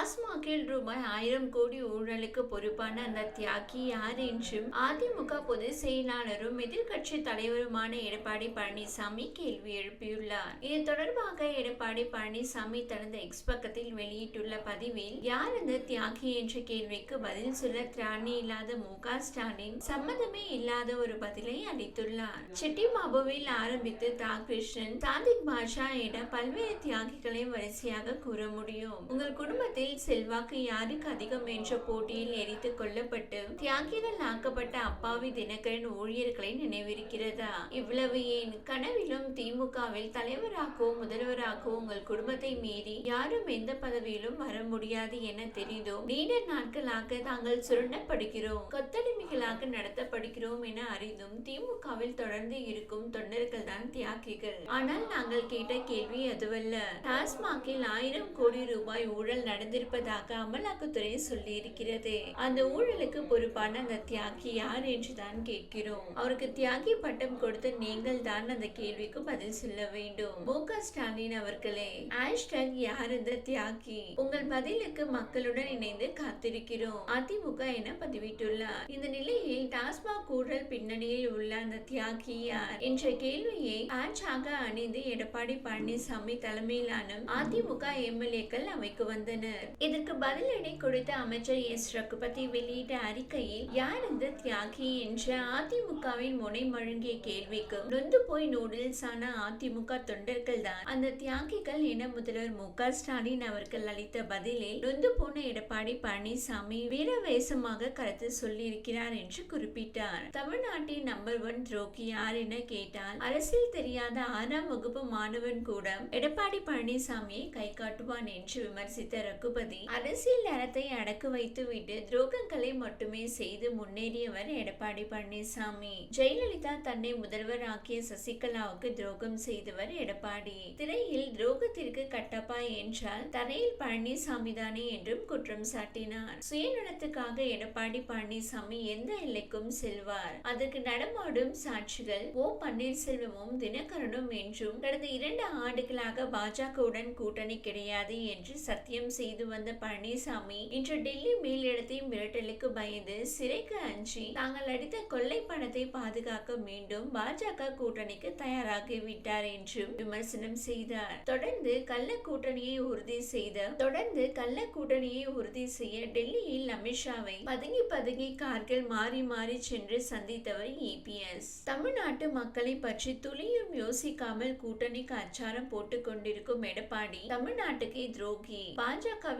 டாஸ்மாகில் ரூபாய் ஆயிரம் கோடி ஊழலுக்கு பொறுப்பான அந்த தியாகி யார் என்றும் அதிமுக பொதுச் செயலாளரும் எதிர்க்கட்சி தலைவருமான எடப்பாடி பழனிசாமி கேள்வி எழுப்பியுள்ளார். இது தொடர்பாக எடப்பாடி பழனிசாமி தனது எக்ஸ் பக்கத்தில் வெளியிட்டுள்ள பதிவில் யார் அந்த தியாகி என்ற கேள்விக்கு பதில் சொல்ல திராணி இல்லாத மு க ஸ்டாலின் சம்மதமே இல்லாத ஒரு பதிலை அளித்துள்ளார். செட்டி பாபுவில் ஆரம்பித்து தா. கிருஷ்ணன் சாதிக் பாஷா என பல்வேறு தியாகிகளை வரிசையாக கூற முடியும். உங்கள் குடும்பத்தில் செல்வாக்கு யாருக்கு அதிகம் என்ற போட்டியில் எரித்து கொல்லப்பட்டு தியாகிகள் ஆக்கப்பட்ட அப்பாவி தினகரன் ஊழியர்களை நினைவிருக்கிறதா? இவ்வளவு ஏன்? கனவிலும் திமுகவில் தலைவராகவோ முதல்வராகவோ உங்கள் குடும்பத்தை மீறி யாரும் எந்த பதவியிலும் வர முடியாது என தெரிந்தும் நீண்ட நாட்களாக தாங்கள் சுரண்டப்படுகிறோம் கொத்தடிமைகளாக நடத்தப்படுகிறோம் என அறிந்தும் திமுகவில் தொடர்ந்து இருக்கும் தொண்டர்கள் தான் தியாகிகள். ஆனால் நாங்கள் கேட்ட கேள்வி அதுவல்ல. டாஸ்மாகில் ஆயிரம் கோடி ரூபாய் ஊழல் நடந்து இருப்பதாக அமலாக்கத்துறை சொல்லி இருக்கிறது அந்த ஊழலுக்கு பொறுப்பான அந்த தியாகி யார் என்று தான் கேட்கிறோம். அவருக்கு தியாகி பட்டம் கொடுத்த நீங்கள் தான் அந்த கேள்விக்கு பதில் சொல்ல வேண்டும். மு. க. ஸ்டாலின் அவர்களே ஹேஷ்டாக் யார் இந்த தியாகி? உங்கள் பதிலுக்கு மக்களுடன் இணைந்து காத்திருக்கிறோம் அதிமுக என பதிவிட்டுள்ளார். இந்த நிலையில் டாஸ்மாக் ஊழல் பின்னணியில் உள்ள அந்த தியாகி யார்? என்ற கேள்வியை ஆட்சாக அணிந்து எடப்பாடி பழனிசாமி தலைமையிலான அதிமுக எம்எல்ஏக்கள் அவைக்கு வந்தனர். இதற்கு பதிலடி கொடுத்த அமைச்சர் எஸ். ரகுபதி வெளியிட்ட அறிக்கையில் யார் இந்த தியாகி என்ற அதிமுகவின் முனை மழுங்கிய கேள்விக்கு நொந்து போய் நூடுல்ஸ் ஆன அதிமுக தொண்டர்கள் தான். அந்த தியாகிகள் என முதல்வர் மு. க. ஸ்டாலின் அவர்கள் அளித்த பதிலில் நொந்து போன எடப்பாடி பழனிசாமி வீரவேசமாக கருத்து சொல்லியிருக்கிறார் என்று குறிப்பிட்டார். தமிழ்நாட்டின் நம்பர் ஒன் துரோகி யார் என கேட்டால் அரசியல் தெரியாத ஆறாம் வகுப்பு மாணவன் கூட எடப்பாடி பழனிசாமியை கை காட்டுவான் என்று விமர்சித்த ரகுபதி அரசியல் அறத்தை அடக்கு வைத்துவிட்டு துரோகங்களை மட்டுமே செய்து முன்னேறியவர் எடப்பாடி பழனிசாமி. ஜெயலலிதா தன்னை முதல்வர் ஆக்கிய சசிகலாவுக்கு துரோகம் செய்தவர் எடப்பாடி. திரையில் துரோகத்திற்கு கட்டப்பா என்றால் தரையில் பழனிசாமி தானே என்றும் குற்றம் சாட்டினார். சுயநலத்துக்காக எடப்பாடி பழனிசாமி எந்த எல்லைக்கும் செல்வார். அதற்கு நடமாடும் சாட்சிகள் ஓ பன்னீர்செல்வமும் தினகரனும் என்றும் கடந்த இரண்டு ஆண்டுகளாக பாஜகவுடன் கூட்டணி கிடையாது என்று சத்தியம் செய்து வந்த பழனிசாமி இன்று டெல்லி மேலிடத்தை மிரட்டலுக்கு பயந்து சிறைக்கு அஞ்சி தாங்கள் அடித்த கொள்ளை பணத்தை பாதுகாக்க மீண்டும் பாஜக கூட்டணிக்கு தயாராகிவிட்டார் என்றும் விமர்சனம் செய்தார். தொடர்ந்து கள்ள கூட்டணியை உறுதி செய்த தொடர்ந்து கள்ள கூட்டணியை உறுதி செய்ய டெல்லியில் அமித்ஷாவை பதுங்கி பதுங்கி கார்கள் மாறி மாறி சென்று சந்தித்தவர் இபிஎஸ் தமிழ்நாட்டு மக்களை பற்றி துளியும் யோசிக்காமல் கூட்டணிக்கு அச்சாரம் போட்டுக் கொண்டிருக்கும் எடப்பாடி தமிழ்நாட்டுக்கு துரோகி.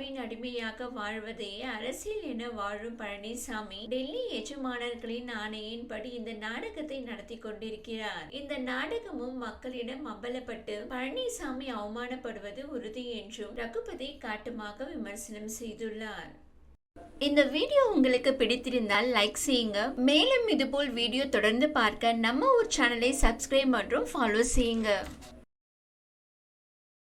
இந்தியாவின் அடிமையாக வாழ்வதே அரசியல் என வாழும் பழனிசாமி டெல்லி எஜமானர்களின் ஆணையின்படி இந்த நாடகத்தை நடத்தி கொண்டிருக்கிறார். இந்த நாடகமும் மக்களிடம் அம்பலப்பட்டு பழனிசாமி அவமானப்படுவது உறுதி என்றும் ரகுபதி காட்டுமாக விமர்சனம் செய்துள்ளார். இந்த வீடியோ உங்களுக்கு பிடித்திருந்தால் லைக் செய்யுங்க. மேலும் இதுபோல் வீடியோ தொடர்ந்து பார்க்க நம்ம ஊர் சேனலை சப்ஸ்கிரைப் மற்றும் ஃபாலோ செய்யுங்க.